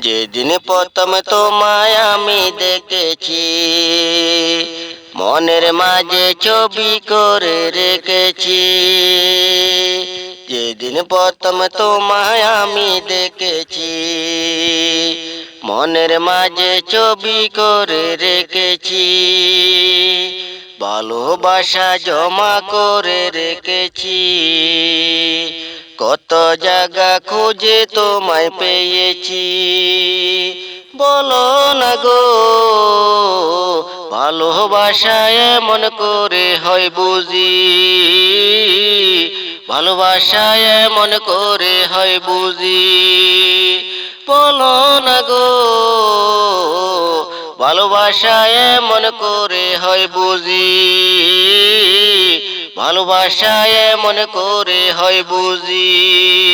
যেদিন প্রথম তোমায় আমি দেখেছি, মনের মাঝে ছবি করে রেখেছি। যেদিন প্রথম তোমায় আমি দেখেছি, মনের মাঝে ছবি করে রেখেছি। ভালোবাসা জমা করে রেখেছি, কত জায়গা খুঁজে তোমায় পেয়েছি। বলো না গো ভালোবাসা এমন করে হয় বুঝি। ভালোবাসা এমন করে হয় বুঝি। বলো না গো ভালোবাসা এমন করে হয় বুঝি। ভালোবাসা এমন করে হয় বুঝি।